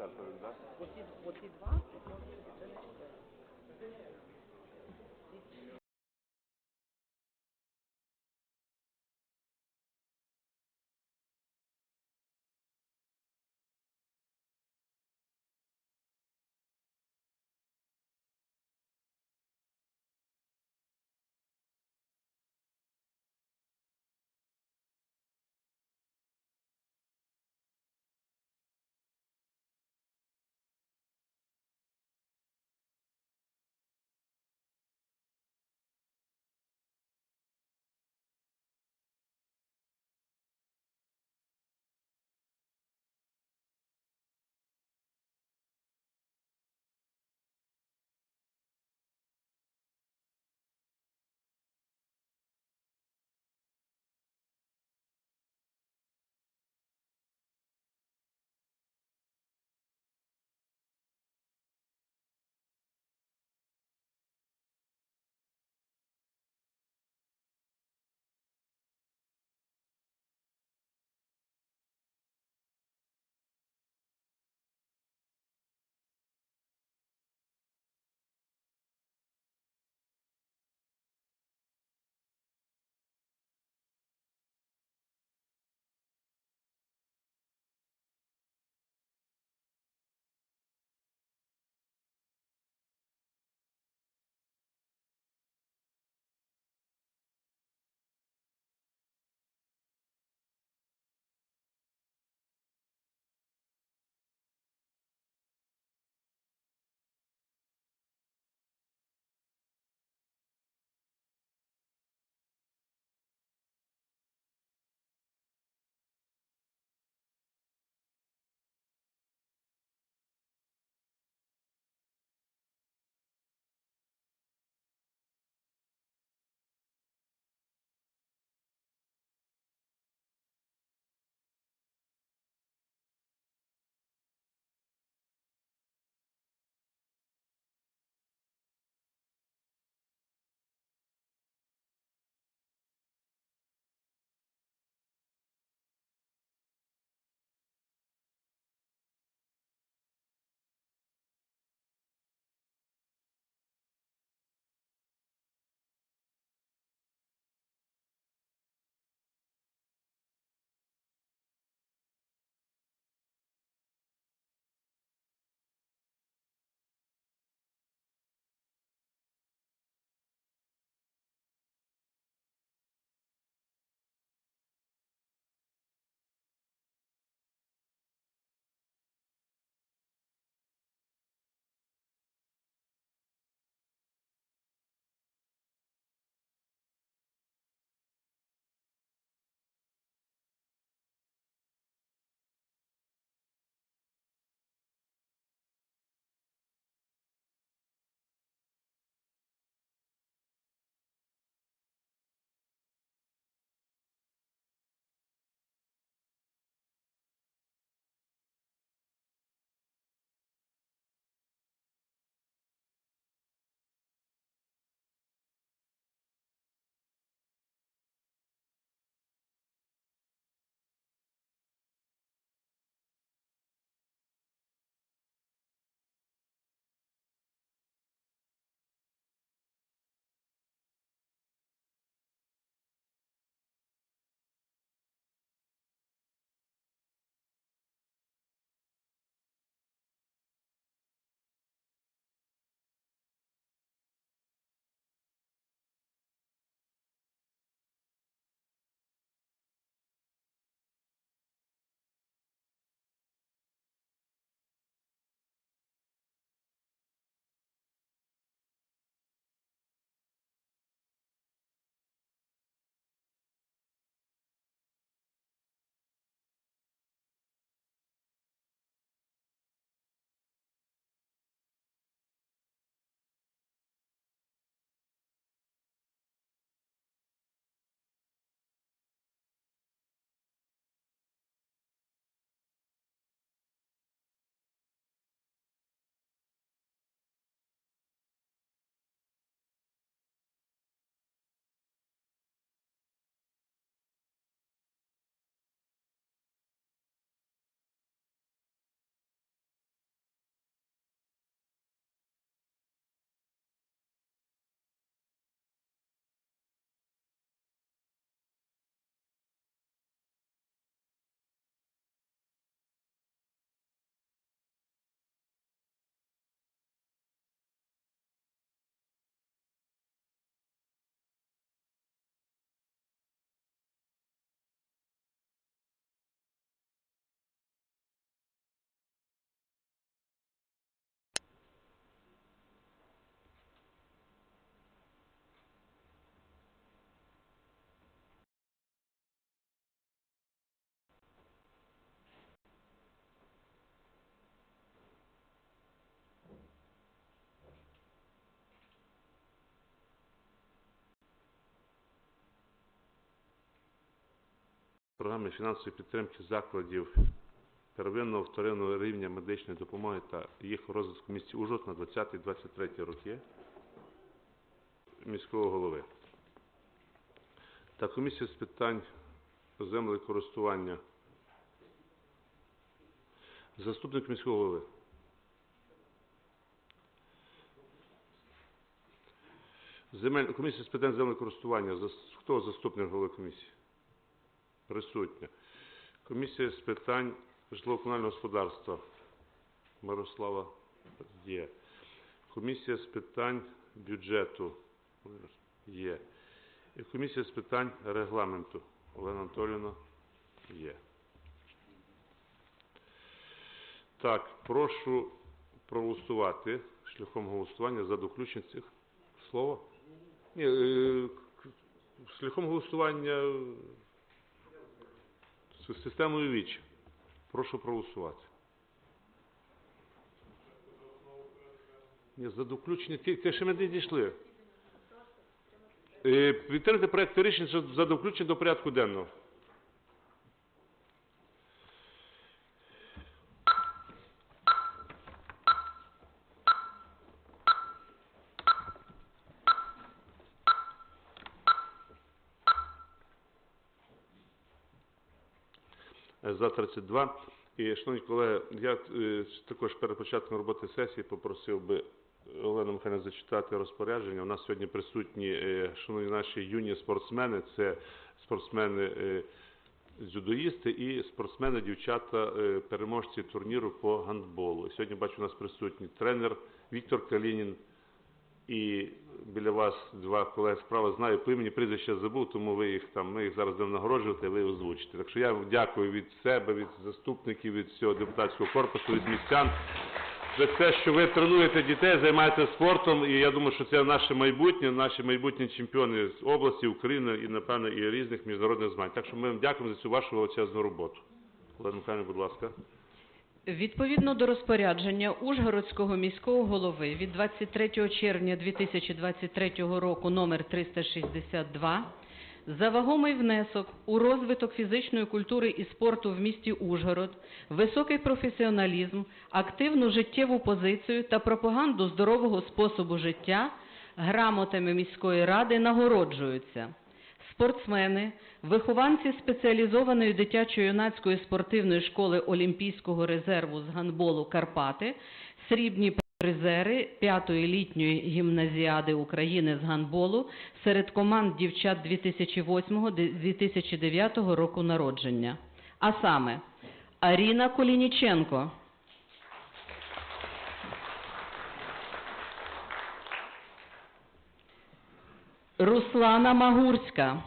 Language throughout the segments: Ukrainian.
Possible, possible, програми фінансової підтримки закладів первинного вторинного рівня медичної допомоги та їх розвитку в місті Ужгород на 20-23 роки міського голови. Та комісія з питань землекористування. Заступник міського голови. Земель... Комісія з питань землекористування. Хто заступник голови комісії? Присутня. Комісія з питань житлово-комунального господарства. Мирослава є. Комісія з питань бюджету є. І комісія з питань регламенту. Олена Анатоліївна є. Так, прошу проголосувати шляхом голосування за доключення цих слово. Ні, е, шляхом голосування з системою ВІЧ. Прошу проголосувати. Ні, за доключення, Те, що ми не дійшли. Е, Підтримати проект рішення за- за доключення до порядку денного. Е, за 32. І, шановні колеги, я е, також перед початком роботи сесії попросив би Олену Михайлівну зачитати розпорядження. У нас сьогодні присутні, е, шановні наші юні спортсмени, це спортсмени е, дзюдоїсти і спортсмени, дівчата, переможці турніру по гандболу. Сьогодні бачу, у нас присутні тренер Віктор Калінін і біля вас два колеги справа знаю по імені, прізвище забув, тому ви їх там, ми їх зараз будемо нагороджувати, ви озвучите. Так що я дякую від себе, від заступників, від всього депутатського корпусу, від містян за те, що ви тренуєте дітей, займаєтеся спортом, і я думаю, що це наше майбутнє, наші майбутні чемпіони з області, України і, напевно, і різних міжнародних змагань. Так що ми вам дякуємо за цю вашу величезну роботу. Олена Михайлівна, будь ласка. Відповідно до розпорядження Ужгородського міського голови від 23 червня 2023 року номер 362 за вагомий внесок у розвиток фізичної культури і спорту в місті Ужгород, високий професіоналізм, активну життєву позицію та пропаганду здорового способу життя грамотами міської ради нагороджуються спортсмени, вихованці спеціалізованої дитячо-юнацької спортивної школи Олімпійського резерву з гандболу Карпати, срібні призери п'ятої літньої гімназіади України з гандболу серед команд дівчат 2008-2009 року народження. А саме Аріна Колініченко, Руслана Магурська.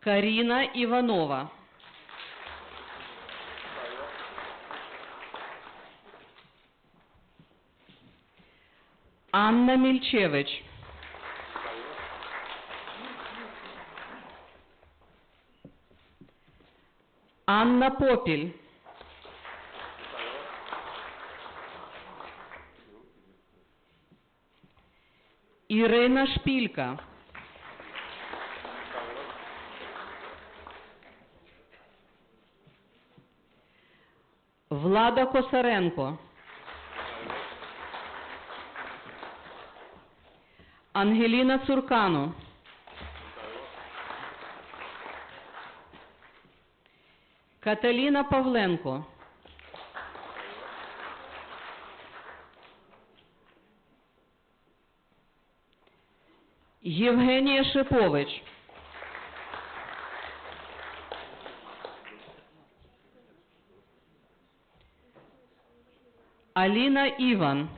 Каріна Іванова. Анна Мільчевич. Анна Попіль. Ірина Шпілька. Влада Косаренко. Ангеліна Цуркано. Каталіна Павленко. Євгенія Шипович. Аліна Іван.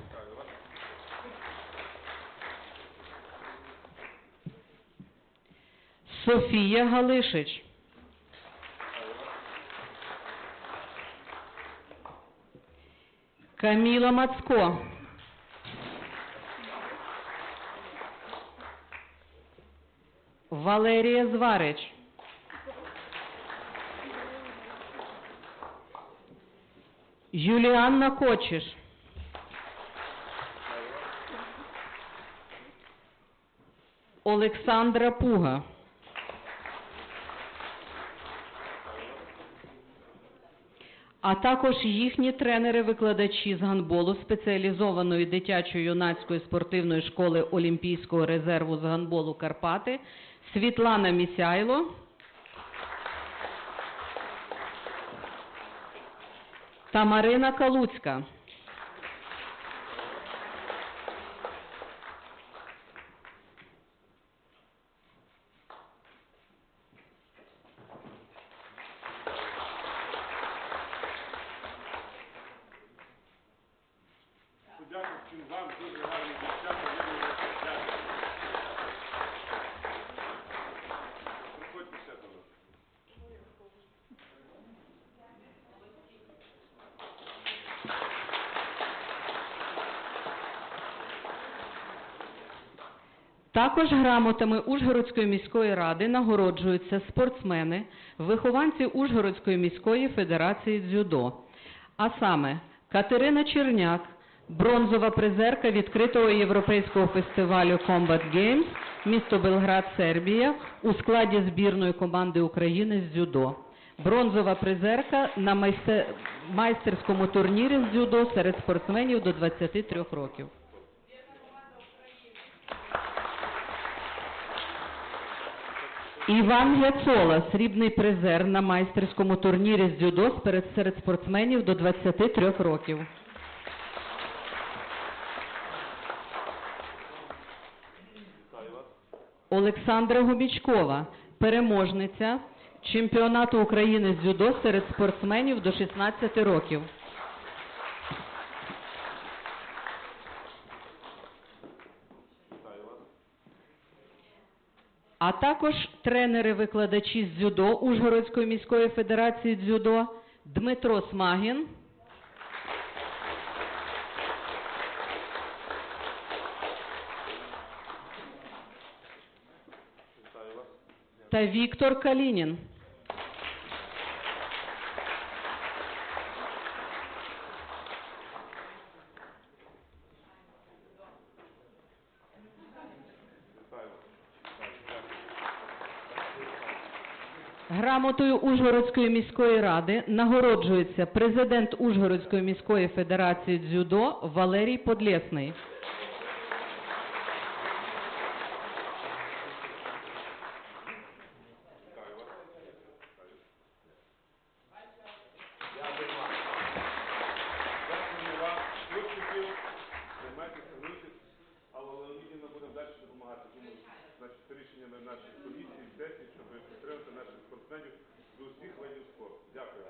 Софія Галишич. Каміла Мацко. Валерія Зварич. Юліанна Кочиш. Олександра Пуга. А також їхні тренери-викладачі з гандболу спеціалізованої дитячо-юнацької спортивної школи Олімпійського резерву з гандболу Карпати Світлана Місяйло та Марина Калуцька. Подякую всім вам, дуже гарні дівчата, Дякую. Приходьте ще до нас. Також грамотами Ужгородської міської ради нагороджуються спортсмени, вихованці Ужгородської міської федерації дзюдо. А саме Катерина Черняк, бронзова призерка відкритого європейського фестивалю Combat Games, місто Белград, Сербія, у складі збірної команди України з дзюдо. Бронзова призерка на майсте- майстерському турнірі з дзюдо серед спортсменів до 23 років. Іван Гяцола, срібний призер на майстерському турнірі з дзюдо серед, спортсменів до 23 років. Олександра Губічкова, переможниця чемпіонату України з дзюдо серед спортсменів до 16 років. А також тренери-викладачі з дзюдо Ужгородської міської федерації дзюдо Дмитро Смагін та Віктор Калінін. Грамотою Ужгородської міської ради нагороджується президент Ужгородської міської федерації дзюдо Валерій Подлєсний. Дякую вам, успіхів, займайтеся місяць, але Леонідівна буде далі допомагати. Думаю, значить, це рішення на нашій комісії, сесії, щоб підтримати наших спортсменів до усіх видів спорту. Дякую.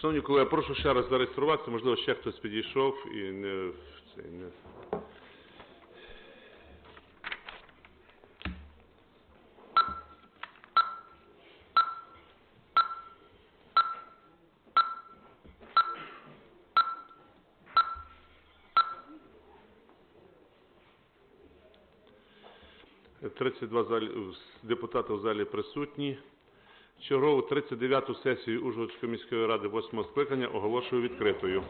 Шановні колеги, прошу ще раз зареєструватися, можливо, ще хтось підійшов і не, це, не... Тридцять два депутати в залі присутні. Чергову 39-ту сесію Ужгородської міської ради 8 скликання оголошую відкритою.